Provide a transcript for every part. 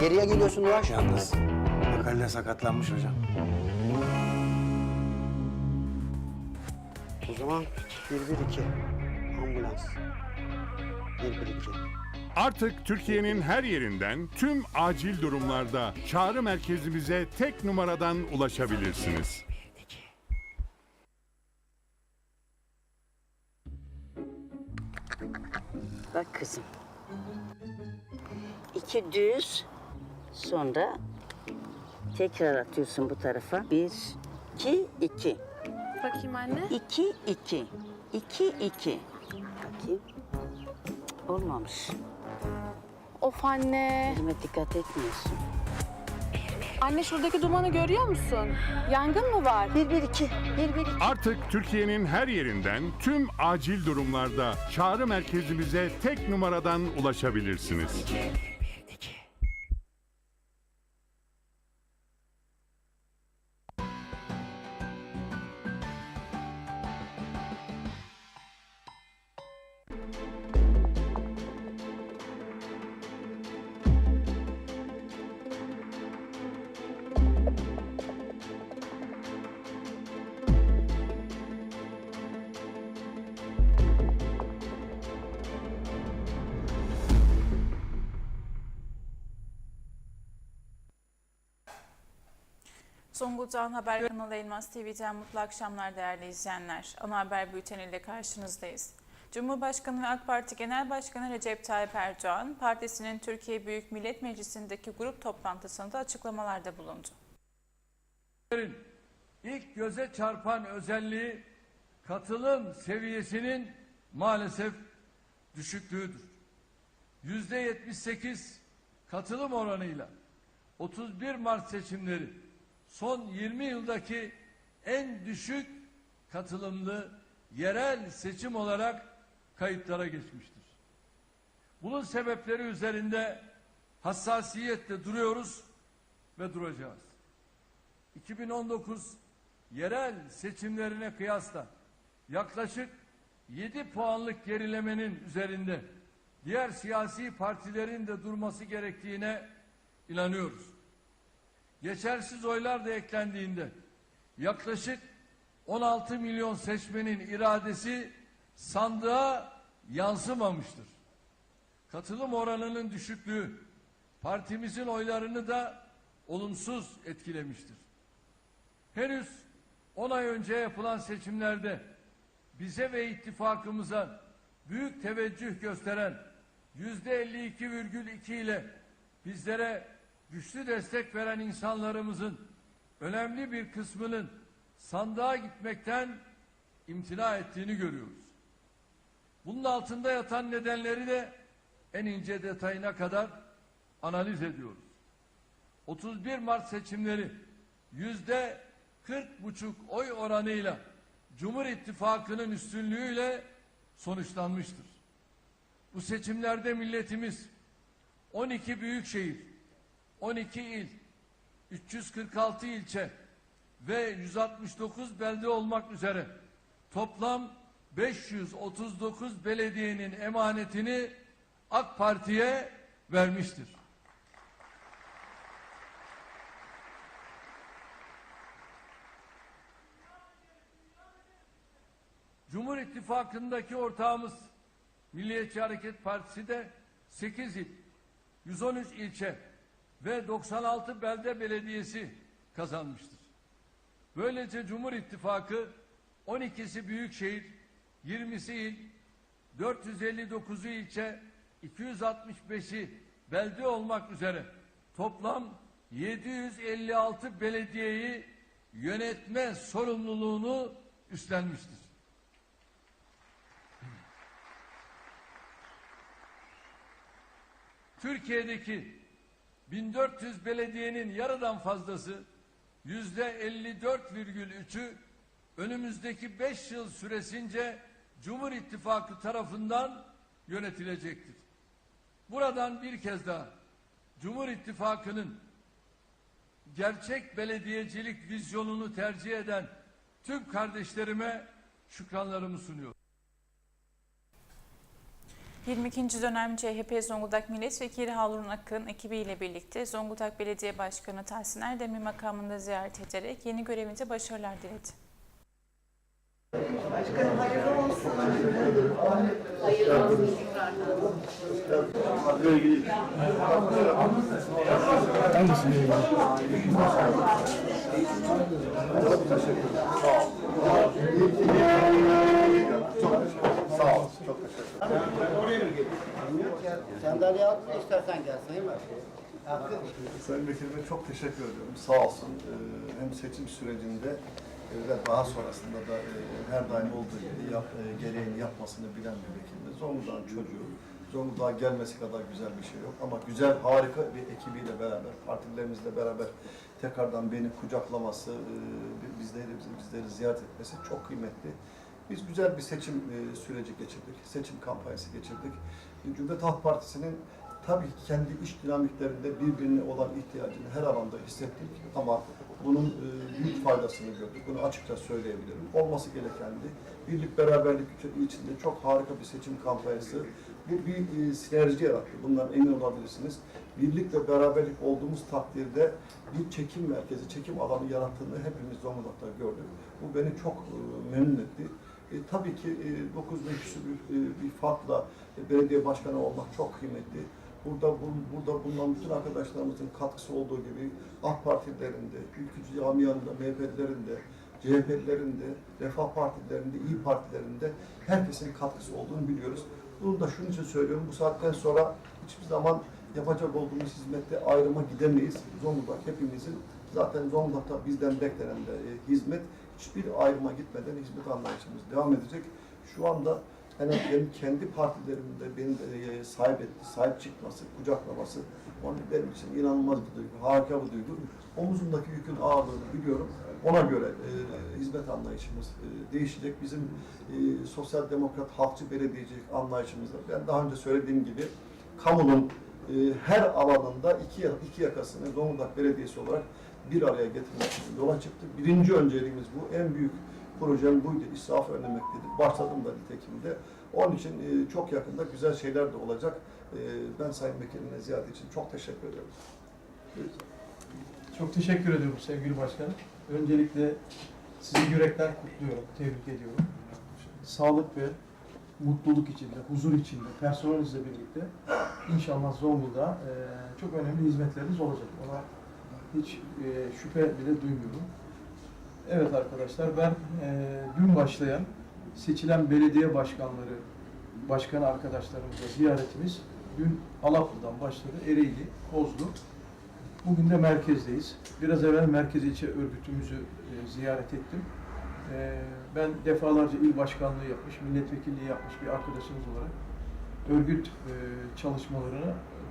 Geriye geliyorsun Ulaş. Yalnız Halil'e sakatlanmış hocam. O zaman 112 ambulans. 112. Artık Türkiye'nin her yerinden tüm acil durumlarda çağrı merkezimize tek numaradan ulaşabilirsiniz. Bak kızım. İki düz sonra tekrar atıyorsun bu tarafa. Bir, iki, iki. Bakayım anne. İki, iki. İki, iki. Bakayım. Olmamış. Of anne. Elime dikkat etmiyorsun. Anne şuradaki dumanı görüyor musun? Yangın mı var? Bir, bir, iki. Bir, bir, iki. Artık Türkiye'nin her yerinden tüm acil durumlarda çağrı merkezimize tek numaradan ulaşabilirsiniz. Haber kanalı Elmas TV'den mutlu akşamlar değerli izleyenler. Ana Haber bülteniyle karşınızdayız. Cumhurbaşkanı ve AK Parti Genel Başkanı Recep Tayyip Erdoğan, partisinin Türkiye Büyük Millet Meclisi'ndeki grup toplantısında açıklamalarda bulundu. ilk göze çarpan özelliği katılım seviyesinin maalesef düşüklüğüdür. Yüzde 78 katılım oranıyla 31 Mart seçimleri son 20 yıldaki en düşük katılımlı yerel seçim olarak kayıtlara geçmiştir. Bunun sebepleri üzerinde hassasiyetle duruyoruz ve duracağız. 2019 yerel seçimlerine kıyasla yaklaşık 7 puanlık gerilemenin üzerinde diğer siyasi partilerin de durması gerektiğine inanıyoruz. Geçersiz oylar da eklendiğinde yaklaşık 16 milyon seçmenin iradesi sandığa yansımamıştır. Katılım oranının düşüklüğü partimizin oylarını da olumsuz etkilemiştir. Henüz 10 ay önce yapılan seçimlerde bize ve ittifakımıza büyük teveccüh gösteren yüzde 52,2 ile bizlere güçlü destek veren insanlarımızın önemli bir kısmının sandığa gitmekten imtina ettiğini görüyoruz. Bunun altında yatan nedenleri de en ince detayına kadar analiz ediyoruz. 31 Mart seçimleri yüzde 40 buçuk oy oranıyla Cumhur İttifakı'nın üstünlüğüyle sonuçlanmıştır. Bu seçimlerde milletimiz 12 büyük şehir, 12 il, 346 ilçe ve 169 belde olmak üzere toplam 539 belediyenin emanetini AK Parti'ye vermiştir. Cumhur İttifakı'ndaki ortağımız Milliyetçi Hareket Partisi de 8 il, 113 ilçe ve 96 belde belediyesi kazanmıştır. Böylece Cumhur İttifakı 12'si büyükşehir, 20'si il, 459'u ilçe, 265'i belde olmak üzere toplam 756 belediyeyi yönetme sorumluluğunu üstlenmiştir. Türkiye'deki 1400 belediyenin yarıdan fazlası yüzde 54,3'ü önümüzdeki 5 yıl süresince Cumhur İttifakı tarafından yönetilecektir. Buradan bir kez daha Cumhur İttifakı'nın gerçek belediyecilik vizyonunu tercih eden tüm kardeşlerime şükranlarımı sunuyorum. 22. dönem CHP Zonguldak Milletvekili Harun Akın ekibiyle birlikte Zonguldak Belediye Başkanı Tahsin Erdem'i makamında ziyaret ederek yeni görevinde başarılar diledi. Sandalye al istersen gel Sayın Sayın Vekilime çok teşekkür ediyorum. Sağ olsun. Ee, Hem seçim sürecinde e, ve daha sonrasında da e, her daim olduğu gibi yap, e, gereğini yapmasını bilen bir vekilimiz. Zonguldak'ın çocuğu. Zonguldak'a gelmesi kadar güzel bir şey yok. Ama güzel, harika bir ekibiyle beraber, partilerimizle beraber tekrardan beni kucaklaması, e, bizleri, bizleri ziyaret etmesi çok kıymetli. Biz güzel bir seçim e, süreci geçirdik. Seçim kampanyası geçirdik. Cumhuriyet Halk Partisi'nin tabii ki kendi iş dinamiklerinde birbirine olan ihtiyacını her alanda hissettik ama bunun e, büyük faydasını gördük. Bunu açıkça söyleyebilirim. Olması gerekendi. Birlik beraberlik içinde çok harika bir seçim kampanyası. Bu bir e, sinerji yarattı. Bundan emin olabilirsiniz. Birlik ve beraberlik olduğumuz takdirde bir çekim merkezi, çekim alanı yarattığını hepimiz Zonguldak'ta gördük. Bu beni çok memnun etti. E, tabii ki e, 9 bin bir, e, bir farkla e, belediye başkanı olmak çok kıymetli. Burada bul- burada bulunan bütün arkadaşlarımızın katkısı olduğu gibi AK Partilerinde, ülkücü camianında, MHP'lilerinde, CHP'lilerinde, Refah Partilerinde, İyi Partilerinde herkesin katkısı olduğunu biliyoruz. Bunu da şunun için söylüyorum. Bu saatten sonra hiçbir zaman yapacak olduğumuz hizmette ayrıma gidemeyiz. Zonguldak hepimizin zaten Zonguldak'ta bizden beklenen de e, hizmet hiçbir ayrıma gitmeden hizmet anlayışımız devam edecek. Şu anda yani benim kendi partilerimde beni e, sahip etti, sahip çıkması, kucaklaması onun benim için inanılmaz bir duygu, harika bir duygu. Omuzumdaki yükün ağırlığını biliyorum. Ona göre e, hizmet anlayışımız e, değişecek. Bizim e, sosyal demokrat, halkçı belediyecilik anlayışımızda ben daha önce söylediğim gibi kamunun e, her alanında iki, iki yakasını Zonguldak Belediyesi olarak bir araya getirmek için yola çıktı. Birinci önceliğimiz bu. En büyük projem buydu. İsraf önlemek dedi. Başladım da nitekim de. Onun için e, çok yakında güzel şeyler de olacak. E, ben Sayın Vekiline ziyaret için çok teşekkür ediyorum. Çok teşekkür ediyorum sevgili başkanım. Öncelikle sizi yürekten kutluyorum, tebrik ediyorum. Sağlık ve mutluluk içinde, huzur içinde, personelinizle birlikte inşallah Zonguldak'a e, çok önemli hizmetleriniz olacak. Ona hiç e, şüphe bile duymuyorum. Evet arkadaşlar ben e, dün başlayan seçilen belediye başkanları, başkan arkadaşlarımızla ziyaretimiz dün Alaplı'dan başladı. Ereğli, Kozlu, Bugün de merkezdeyiz. Biraz evvel merkez ilçe örgütümüzü e, ziyaret ettim. E, ben defalarca il başkanlığı yapmış, milletvekilliği yapmış bir arkadaşımız olarak örgüt e,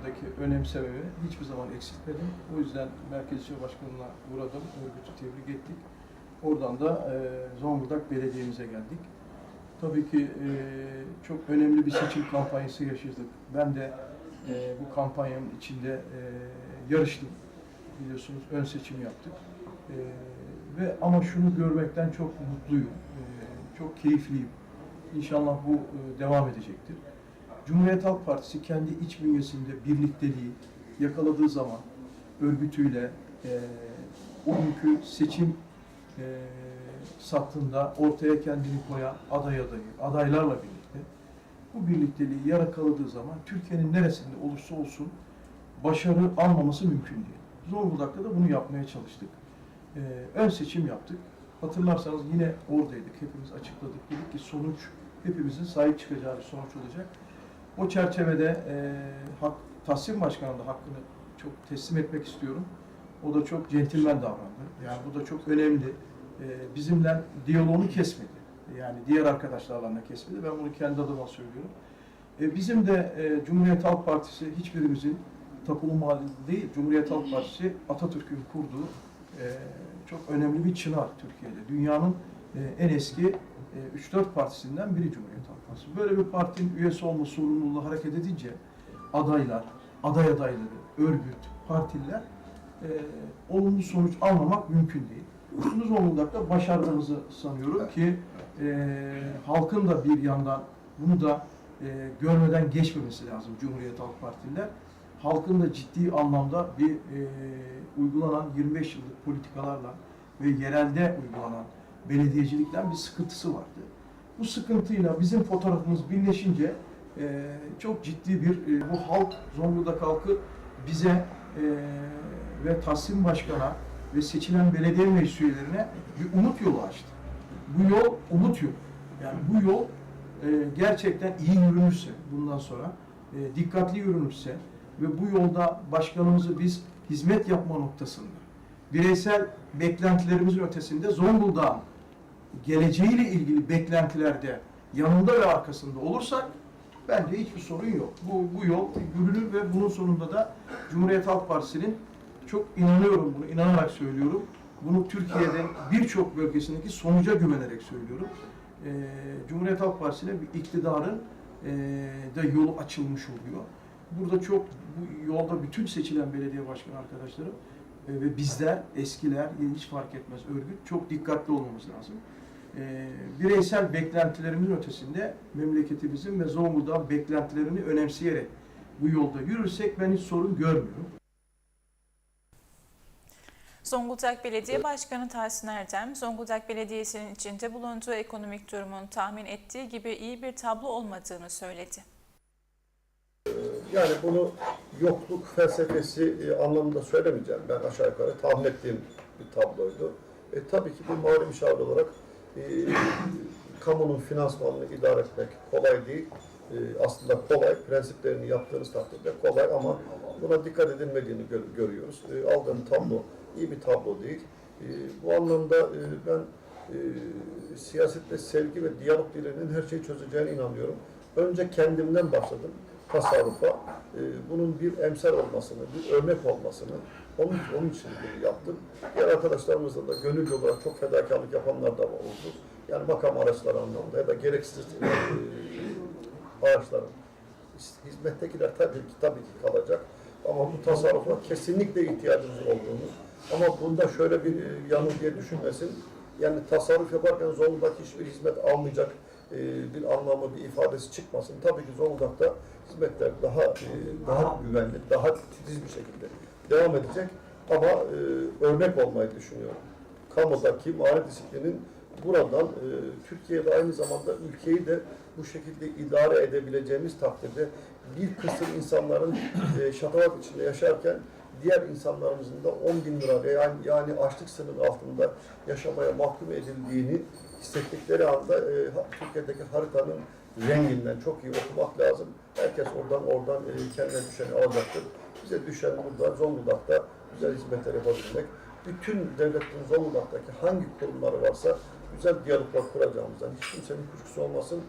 çalışmalarındaki önemsememi hiçbir zaman eksiltmedim. O yüzden merkez ilçe başkanına uğradım, örgütü tebrik ettik. Oradan da e, Zonguldak Belediye'mize geldik. Tabii ki e, çok önemli bir seçim kampanyası yaşadık. Ben de e, bu kampanyanın içinde e, yarıştım. Biliyorsunuz ön seçim yaptık. E, ve ama şunu görmekten çok mutluyum. E, çok keyifliyim. İnşallah bu e, devam edecektir. Cumhuriyet Halk Partisi kendi iç bünyesinde birlikteliği yakaladığı zaman örgütüyle e, o günkü seçim e, sattığında ortaya kendini koyan aday adayı, adaylarla birlikte bu birlikteliği yakaladığı zaman Türkiye'nin neresinde olursa olsun başarı almaması mümkün değil. Zonguldak'ta da bunu yapmaya çalıştık. Ee, ön seçim yaptık. Hatırlarsanız yine oradaydık. Hepimiz açıkladık. Dedik ki sonuç hepimizin sahip çıkacağı bir sonuç olacak. O çerçevede e, hak, Tahsin Başkan'a da hakkını çok teslim etmek istiyorum. O da çok centilmen davrandı. Yani bu da çok önemli. E, bizimle diyaloğunu kesmedi. Yani diğer arkadaşlarla da kesmedi. Ben bunu kendi adıma söylüyorum. E, bizim de e, Cumhuriyet Halk Partisi hiçbirimizin tapulu halinde değil. Cumhuriyet Halk Partisi Atatürk'ün kurduğu e, çok önemli bir çınar Türkiye'de. Dünyanın e, en eski e, 3-4 partisinden biri Cumhuriyet Halk Partisi. Böyle bir partinin üyesi olma sorumluluğu hareket edince adaylar, aday adayları, örgüt, partililer e, olumlu sonuç almamak mümkün değil. Bunu Zonguldak'ta başardığımızı sanıyorum ki e, halkın da bir yandan bunu da görmeden geçmemesi lazım Cumhuriyet Halk Partililer. Halkın da ciddi anlamda bir e, uygulanan 25 yıllık politikalarla ve yerelde uygulanan belediyecilikten bir sıkıntısı vardı. Bu sıkıntıyla bizim fotoğrafımız birleşince e, çok ciddi bir e, bu halk Zonguldak halkı bize e, ve Tahsin Başkan'a ve seçilen belediye meclis üyelerine bir umut yolu açtı. Bu yol umut yolu. Yani bu yol e, gerçekten iyi yürünürse bundan sonra, e, dikkatli yürünürse ve bu yolda başkanımızı biz hizmet yapma noktasında, bireysel beklentilerimizin ötesinde Zonguldak'ın geleceğiyle ilgili beklentilerde yanında ve arkasında olursak bence hiçbir sorun yok. Bu, bu yol yürünür ve bunun sonunda da Cumhuriyet Halk Partisi'nin çok inanıyorum bunu, inanarak söylüyorum. Bunu Türkiye'de birçok bölgesindeki sonuca güvenerek söylüyorum. Ee, Cumhuriyet Halk Partisi'ne bir iktidarın e, da yolu açılmış oluyor. Burada çok bu yolda bütün seçilen belediye başkanı arkadaşlarım e, ve bizler, eskiler, hiç fark etmez örgüt çok dikkatli olmamız lazım. E, bireysel beklentilerimizin ötesinde memleketimizin ve Zonguldak'ın beklentilerini önemseyerek bu yolda yürürsek ben hiç sorun görmüyorum. Zonguldak Belediye Başkanı Tahsin Erdem, Zonguldak Belediyesi'nin içinde bulunduğu ekonomik durumun tahmin ettiği gibi iyi bir tablo olmadığını söyledi. Yani bunu yokluk felsefesi e, anlamında söylemeyeceğim. Ben aşağı yukarı tahmin ettiğim bir tabloydu. E, tabii ki bir mali müşavir olarak e, kamunun finansmanını idare etmek kolay değil. E, aslında kolay, prensiplerini yaptığınız takdirde kolay ama buna dikkat edilmediğini gör- görüyoruz. E, aldığım tablo iyi bir tablo değil. E, bu anlamda e, ben e, siyasette sevgi ve diyalog dilinin her şeyi çözeceğine inanıyorum. Önce kendimden başladım tasarrufa. E, bunun bir emsal olmasını, bir örnek olmasını onun, onun için bunu yaptım. Diğer arkadaşlarımızla da gönüllü olarak çok fedakarlık yapanlar da oldu. Yani makam araçları anlamında ya da gereksiz e, araçların hizmettekiler tabii ki tabii ki kalacak. Ama bu tasarrufa kesinlikle ihtiyacımız olduğunu ama bunda şöyle bir e, yanı diye düşünmesin. Yani tasarruf yaparken Zonguldak hiçbir hizmet almayacak e, bir anlamı, bir ifadesi çıkmasın. Tabii ki Zonguldak'ta hizmetler daha e, daha güvenli, daha titiz bir şekilde devam edecek. Ama e, örnek olmayı düşünüyorum. Kamudaki mali disiplinin buradan e, Türkiye'de aynı zamanda ülkeyi de bu şekilde idare edebileceğimiz takdirde bir kısım insanların e, şatavat içinde yaşarken diğer insanlarımızın da 10 bin lira yani, yani açlık sınırı altında yaşamaya mahkum edildiğini hissettikleri anda e, Türkiye'deki haritanın renginden çok iyi okumak lazım. Herkes oradan oradan e, kendine düşeni alacaktır. Bize düşen burada Zonguldak'ta güzel hizmetler yapabilmek. Bütün devletin Zonguldak'taki hangi kurumları varsa güzel diyaloglar kuracağımızdan hiç kimsenin kuşkusu olmasın.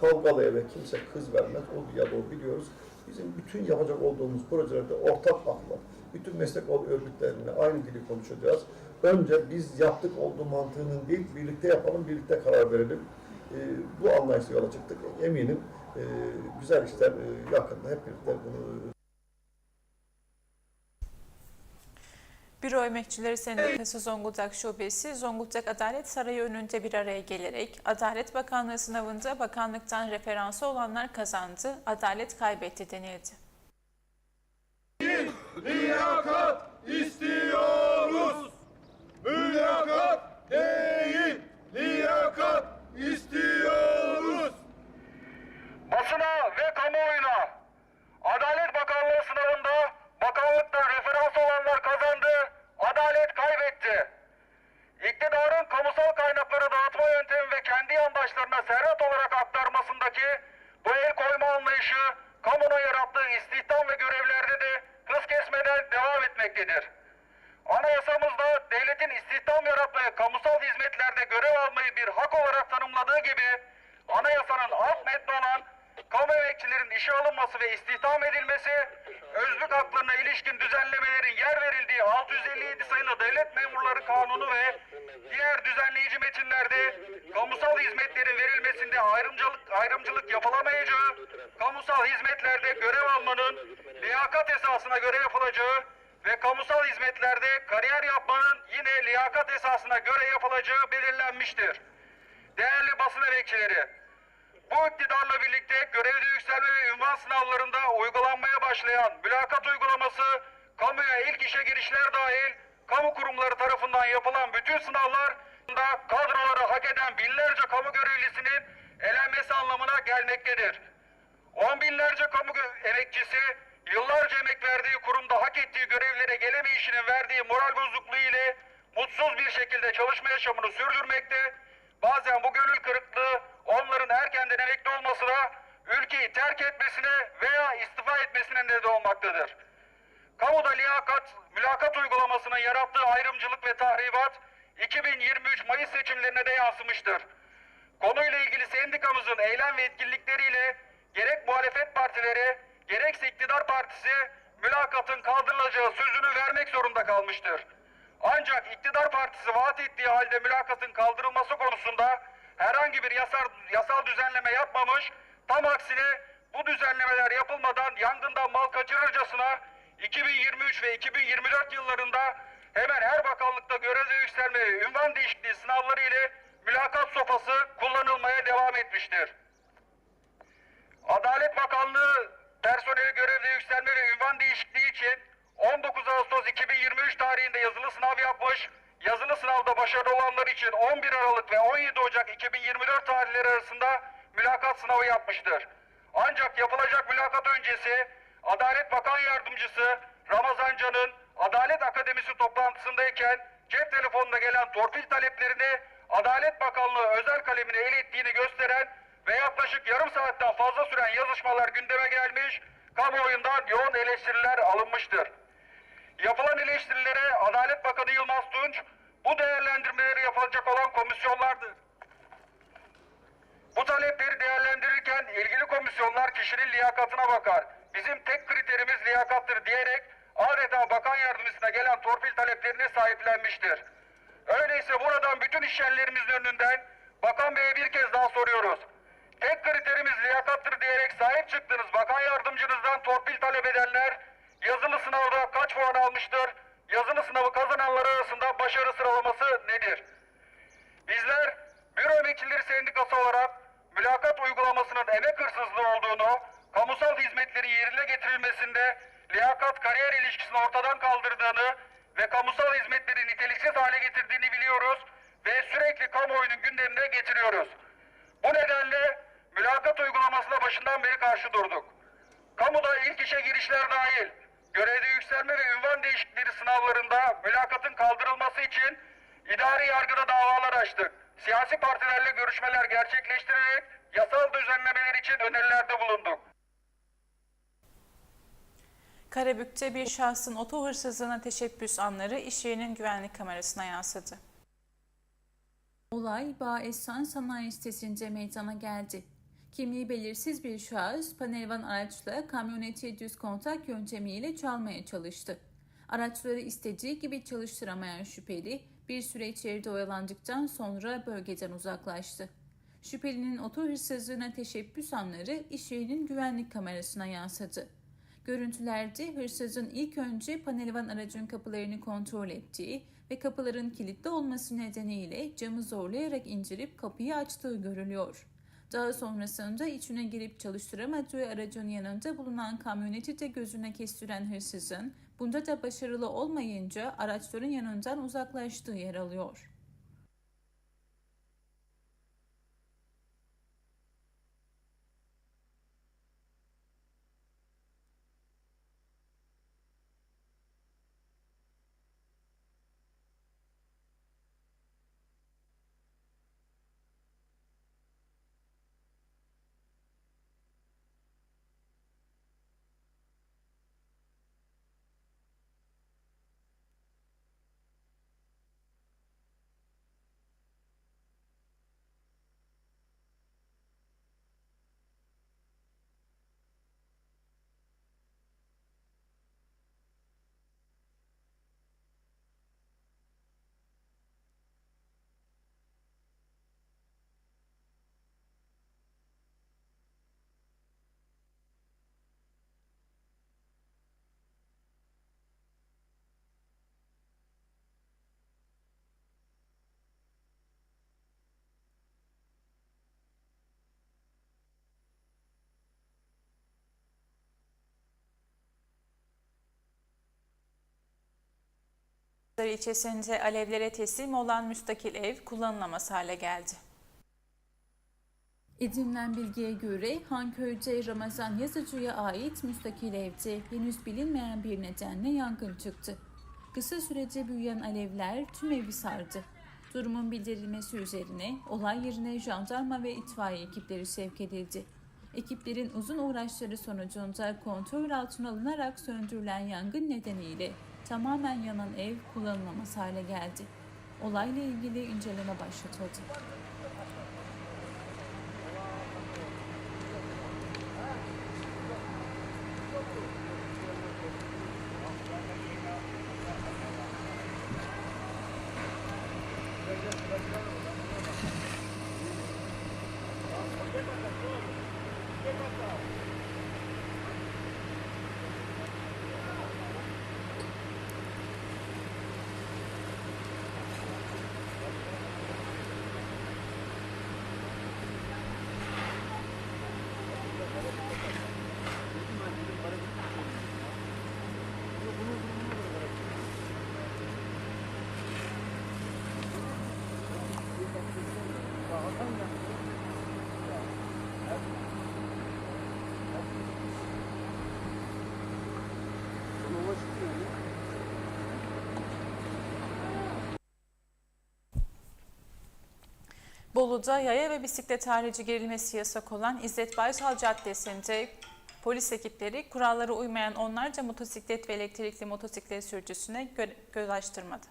Kavgalı eve kimse kız vermez. O diyaloğu biliyoruz. Bizim bütün yapacak olduğumuz projelerde ortak akla, bütün meslek örgütlerine aynı dili konuşacağız. Önce biz yaptık olduğu mantığının değil, birlikte yapalım, birlikte karar verelim. Ee, bu anlayışla yola çıktık. Eminim e, güzel işler e, yakında hep birlikte bunu Büro Emekçileri Sendikası Zonguldak Şubesi, Zonguldak Adalet Sarayı önünde bir araya gelerek Adalet Bakanlığı sınavında bakanlıktan referansı olanlar kazandı, adalet kaybetti denildi. Liyakat istiyoruz. Mülakat değil, liyakat istiyoruz. basına ve kamuoyuna Adalet Bakanlığı sınavında bakanlıktan referans olanlar kazandı, adalet kaybetti. İktidarın kamusal kaynakları dağıtma yöntemi ve kendi yandaşlarına servet olarak aktarmasındaki bu el koyma anlayışı kamunun yarattığı istihdam ve görevlerde de hız kesmeden devam etmektedir. Anayasamızda devletin istihdam yaratmayı, kamusal hizmetlerde görev almayı bir hak olarak tanımladığı gibi anayasanın alt metni olan kamu emekçilerin işe alınması ve istihdam edilmesi, özlük haklarına ilişkin düzenlemelerin yer verildiği 657 sayılı Devlet Memurları Kanunu ve diğer düzenleyici metinlerde kamusal hizmetlerin verilmesinde ayrımcılık, ayrımcılık yapılamayacağı, kamusal hizmetlerde görev almanın liyakat esasına göre yapılacağı ve kamusal hizmetlerde kariyer yapmanın yine liyakat esasına göre yapılacağı belirlenmiştir. Değerli basın emekçileri, Bu iktidarla birlikte görevde yükselme ve ünvan sınavlarında uygulanmaya başlayan mülakat uygulaması, kamuya ilk işe girişler dahil kamu kurumları tarafından yapılan bütün sınavlar da kadroları hak eden binlerce kamu görevlisinin elenmesi anlamına gelmektedir. On binlerce kamu emekçisi yıllarca emek verdiği kurumda hak ettiği görevlere gelemeyişinin verdiği moral bozukluğu ile mutsuz bir şekilde çalışma yaşamını sürdürmekte. Bazen bu gönül kırıklığı onların erkenden emekli olmasına, ülkeyi terk etmesine veya istifa etmesine neden olmaktadır. Kamuda liyakat, mülakat uygulamasının yarattığı ayrımcılık ve tahribat 2023 Mayıs seçimlerine de yansımıştır. Konuyla ilgili sendikamızın eylem ve etkinlikleriyle partisi mülakatın kaldırılacağı sözünü vermek zorunda kalmıştır. Ancak iktidar partisi vaat ettiği halde mülakatın kaldırılması konusunda herhangi bir yasal, yasal düzenleme yapmamış, tam aksine bu düzenlemeler yapılmadan yangından mal kaçırırcasına 2023 ve 2024 yıllarında hemen her bakanlıkta görevde yükselme ve ünvan değişikliği sınavları ile mülakat sofası kullanılmaya devam etmiştir. Adalet Bakanlığı personeli görevde yükselme ve ünvan değişikliği için 19 Ağustos 2023 tarihinde yazılı sınav yapmış, yazılı sınavda başarılı olanlar için 11 Aralık ve 17 Ocak 2024 tarihleri arasında mülakat sınavı yapmıştır. Ancak yapılacak mülakat öncesi Adalet Bakan Yardımcısı Ramazan Can'ın Adalet Akademisi toplantısındayken cep telefonuna gelen torpil taleplerini Adalet Bakanlığı özel kalemine el ettiğini gösteren ve yaklaşık yarım saatten fazla süren yazışmalar gündeme gelmiş, kamuoyundan yoğun eleştiriler alınmıştır. Yapılan eleştirilere Adalet Bakanı Yılmaz Tunç, bu değerlendirmeleri yapılacak olan komisyonlardır. Bu talepleri değerlendirirken ilgili komisyonlar kişinin liyakatına bakar. Bizim tek kriterimiz liyakattır diyerek adeta bakan yardımcısına gelen torpil taleplerini sahiplenmiştir. Öyleyse buradan bütün işyerlerimizin önünden Bakan Bey'e bir kez daha soruyoruz. Tek kriterimiz liyakattır diyerek sahip çıktığınız bakan yardımcınızdan torpil talep edenler yazılı sınavda kaç puan almıştır? Yazılı sınavı kazananlar arasında başarı sıralaması nedir? Bizler Büro Emekçileri Sendikası olarak mülakat uygulamasının emek hırsızlığı olduğunu, kamusal hizmetlerin yerine getirilmesinde liyakat kariyer ilişkisini ortadan kaldırdığını ve kamusal hizmetleri niteliksiz hale getirdiğini biliyoruz ve sürekli kamuoyunun gündemine getiriyoruz. Bu nedenle mülakat uygulamasına başından beri karşı durduk. Kamuda ilk işe girişler dahil, görevde yükselme ve ünvan değişikliği sınavlarında mülakatın kaldırılması için idari yargıda davalar açtık. Siyasi partilerle görüşmeler gerçekleştirerek yasal düzenlemeler için önerilerde bulunduk. Karabük'te bir şahsın oto hırsızlığına teşebbüs anları iş yerinin güvenlik kamerasına yansıdı. Olay Bağ Esen Sanayi sitesinde meydana geldi. Kimliği belirsiz bir şahıs panelvan araçla kamyoneti düz kontak yöntemiyle çalmaya çalıştı. Araçları istediği gibi çalıştıramayan şüpheli bir süre içeride oyalandıktan sonra bölgeden uzaklaştı. Şüphelinin oto hırsızlığına teşebbüs anları iş yerinin güvenlik kamerasına yansıdı. Görüntülerde hırsızın ilk önce panelvan aracın kapılarını kontrol ettiği ve kapıların kilitli olması nedeniyle camı zorlayarak indirip kapıyı açtığı görülüyor. Daha sonrasında içine girip çalıştıramadığı aracın yanında bulunan kamyoneti de gözüne kestiren hırsızın bunda da başarılı olmayınca araçların yanından uzaklaştığı yer alıyor. İlçesinde alevlere teslim olan müstakil ev kullanılamaz hale geldi. Edinilen bilgiye göre Hanköy'de Ramazan Yazıcı'ya ait müstakil evde henüz bilinmeyen bir nedenle yangın çıktı. Kısa sürede büyüyen alevler tüm evi sardı. Durumun bildirilmesi üzerine olay yerine jandarma ve itfaiye ekipleri sevk edildi. Ekiplerin uzun uğraşları sonucunda kontrol altına alınarak söndürülen yangın nedeniyle tamamen yanan ev kullanılamaz hale geldi. Olayla ilgili inceleme başlatıldı. Bolu'da yaya ve bisiklet harici girilmesi yasak olan İzzet Baysal Caddesi'nde polis ekipleri kurallara uymayan onlarca motosiklet ve elektrikli motosiklet sürücüsüne gö- göz açtırmadı.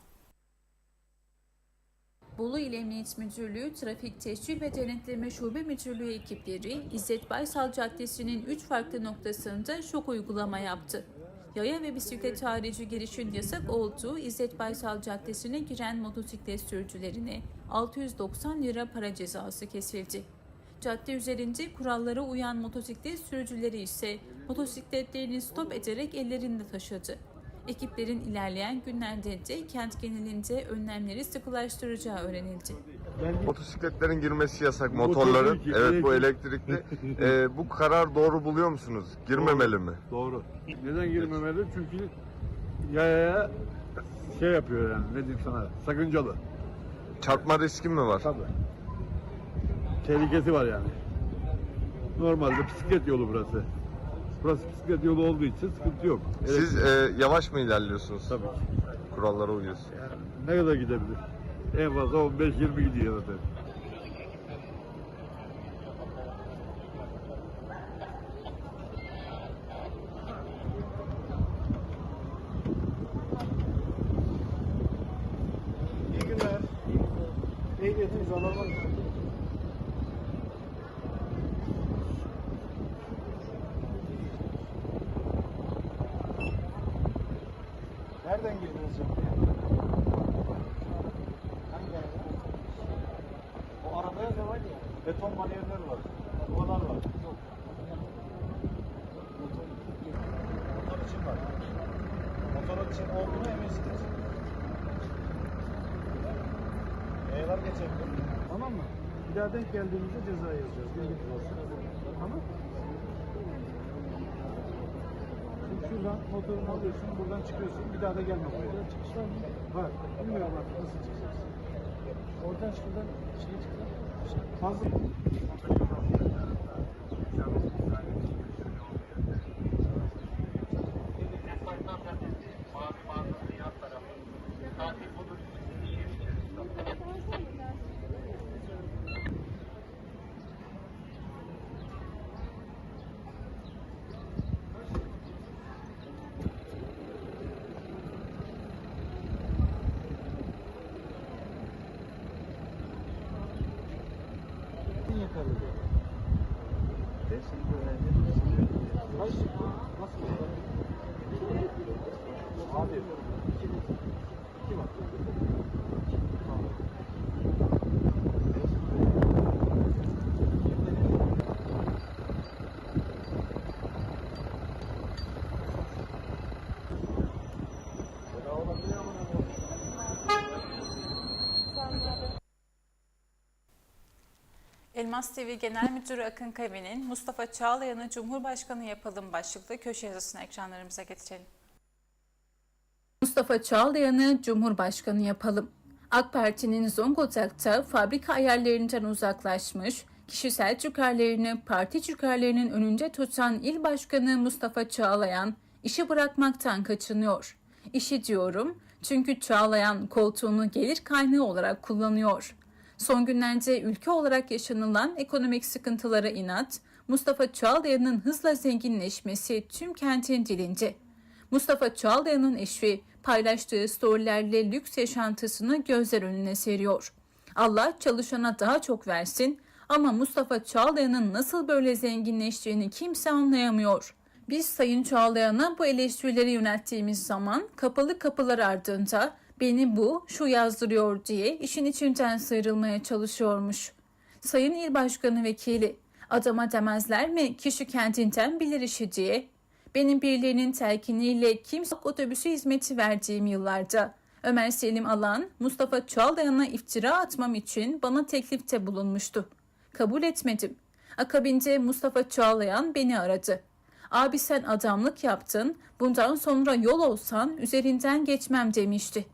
Bolu İl Emniyet Müdürlüğü Trafik Teşkil ve Denetleme Şube Müdürlüğü ekipleri İzzet Baysal Caddesi'nin 3 farklı noktasında şok uygulama yaptı. Yaya ve bisiklet harici girişin yasak olduğu İzzet Baysal Caddesi'ne giren motosiklet sürücülerine 690 lira para cezası kesildi. Cadde üzerinde kurallara uyan motosiklet sürücüleri ise motosikletlerini stop ederek ellerinde taşıdı. Ekiplerin ilerleyen günlerde de kent genelinde önlemleri sıkılaştıracağı öğrenildi. Motosikletlerin girmesi yasak, motorların. Evet bu elektrikli. Ee, bu karar doğru buluyor musunuz? Girmemeli mi? Doğru. Neden girmemeli? Çünkü yayaya şey yapıyor yani ne diyeyim sana sakıncalı. Çarpma riski mi var? Tabii. Tehlikesi var yani. Normalde bisiklet yolu burası. Burası bisiklet yolu olduğu için sıkıntı yok. Siz e, yavaş mı ilerliyorsunuz? Tabii ki. Kurallara uyuyorsunuz. Ne kadar gidebilir? En fazla 15-20 gidiyor zaten. İyi günler. Ehliyetinizi alalım. Nereden girdiniz caddeye? Hangi araba? O arada var ya. Beton bariyerler var. Duvarlar var. Yok. Motor, motor için var. Motor için olduğunu eminsiniz. Eğer geçebilir. Tamam mı? Denk geldiğimizde ceza yazacağız. Bilginiz olsun. Tamam Şimdi şuradan motorunu alıyorsun, buradan çıkıyorsun. Bir daha da gelme buraya. Buradan çıkış var mı? Var. Bilmiyorum artık nasıl çıkacaksın. Oradan şuradan şey çıkıyor. Fazla. yakaladı. Kaç çıktı? Nasıl yakaladı? Abi. İki, iki bak. Tamam. Elmas TV Genel Müdürü Akın Kavi'nin Mustafa Çağlayan'ı Cumhurbaşkanı yapalım başlıklı köşe yazısını ekranlarımıza getirelim. Mustafa Çağlayan'ı Cumhurbaşkanı yapalım. AK Parti'nin Zonguldak'ta fabrika ayarlarından uzaklaşmış, kişisel çıkarlarını parti çıkarlarının önünde tutan il başkanı Mustafa Çağlayan işi bırakmaktan kaçınıyor. İşi diyorum çünkü Çağlayan koltuğunu gelir kaynağı olarak kullanıyor. Son günlerde ülke olarak yaşanılan ekonomik sıkıntılara inat, Mustafa Çağlayan'ın hızla zenginleşmesi tüm kentin dilinde. Mustafa Çağlayan'ın eşi paylaştığı storylerle lüks yaşantısını gözler önüne seriyor. Allah çalışana daha çok versin ama Mustafa Çağlayan'ın nasıl böyle zenginleştiğini kimse anlayamıyor. Biz Sayın Çağlayan'a bu eleştirileri yönelttiğimiz zaman kapalı kapılar ardında beni bu, şu yazdırıyor diye işin içinden sıyrılmaya çalışıyormuş. Sayın İl Başkanı Vekili, adama demezler mi kişi kendinden bilir işi diye. Benim birilerinin telkiniyle kimse otobüsü hizmeti verdiğim yıllarda Ömer Selim Alan, Mustafa Çağlayan'a iftira atmam için bana teklifte bulunmuştu. Kabul etmedim. Akabinde Mustafa Çağlayan beni aradı. Abi sen adamlık yaptın, bundan sonra yol olsan üzerinden geçmem demişti.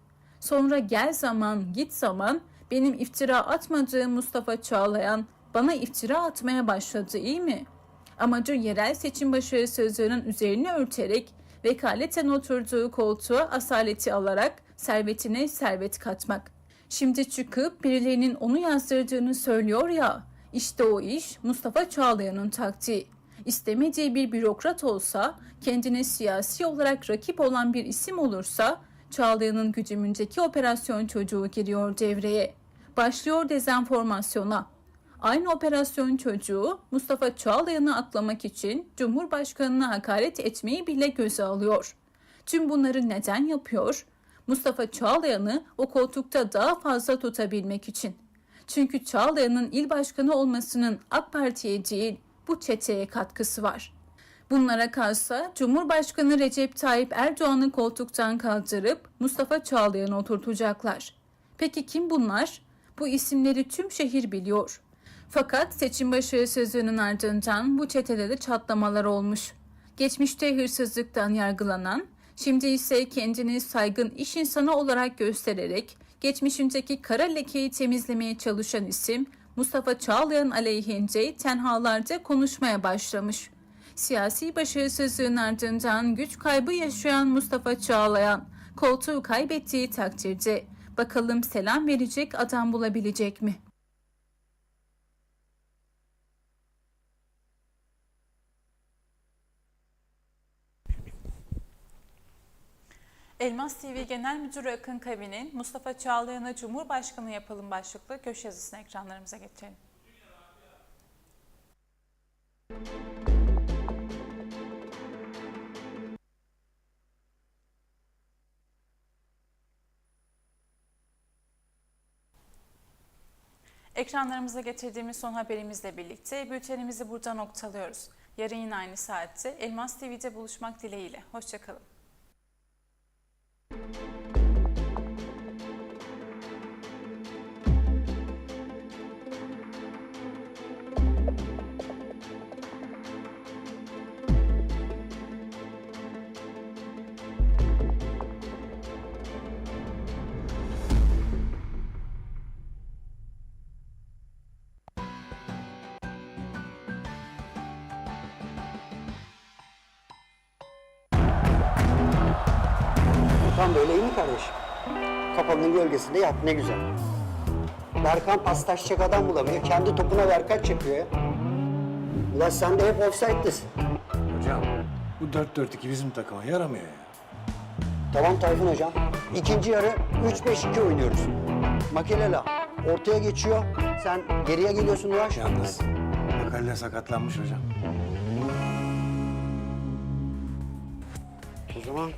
Sonra gel zaman git zaman benim iftira atmadığım Mustafa Çağlayan bana iftira atmaya başladı iyi mi? Amacı yerel seçim başarı sözlerinin üzerine örterek vekaleten oturduğu koltuğa asaleti alarak servetine servet katmak. Şimdi çıkıp birilerinin onu yazdırdığını söylüyor ya, işte o iş Mustafa Çağlayan'ın taktiği. İstemediği bir bürokrat olsa, kendine siyasi olarak rakip olan bir isim olursa, Çağlayan'ın gücümündeki operasyon çocuğu giriyor devreye. Başlıyor dezenformasyona. Aynı operasyon çocuğu Mustafa Çağlayan'ı aklamak için Cumhurbaşkanı'na hakaret etmeyi bile göze alıyor. Tüm bunları neden yapıyor? Mustafa Çağlayan'ı o koltukta daha fazla tutabilmek için. Çünkü Çağlayan'ın il başkanı olmasının AK Parti'ye değil bu çeteye katkısı var. Bunlara kalsa Cumhurbaşkanı Recep Tayyip Erdoğan'ı koltuktan kaldırıp Mustafa Çağlayan'ı oturtacaklar. Peki kim bunlar? Bu isimleri tüm şehir biliyor. Fakat seçim başarı sözünün ardından bu çetede de çatlamalar olmuş. Geçmişte hırsızlıktan yargılanan, şimdi ise kendini saygın iş insanı olarak göstererek geçmişindeki kara lekeyi temizlemeye çalışan isim Mustafa Çağlayan aleyhince tenhalarda konuşmaya başlamış. Siyasi başarısızlığın ardından güç kaybı yaşayan Mustafa Çağlayan koltuğu kaybettiği takdirde bakalım selam verecek adam bulabilecek mi? Elmas TV Genel Müdürü Akın Kavi'nin Mustafa Çağlayan'ı Cumhurbaşkanı yapalım başlıklı köşe yazısını ekranlarımıza getirelim. Ekranlarımıza getirdiğimiz son haberimizle birlikte bültenimizi burada noktalıyoruz. Yarın yine aynı saatte Elmas TV'de buluşmak dileğiyle. Hoşçakalın. Böyle iyi mi kardeşim? Kapının gölgesinde yat ne güzel. Berkan pas taşacak adam bulamıyor. Kendi topuna verkaç yapıyor ya. Ulan sen de hep offside'desin. Hocam bu 4-4-2 bizim takıma yaramıyor ya. Tamam Tayfun hocam. İkinci yarı 3-5-2 oynuyoruz. Makelela ortaya geçiyor. Sen geriye geliyorsun Ulaş. Yalnız Bakalle sakatlanmış hocam. O zaman 1-1-2.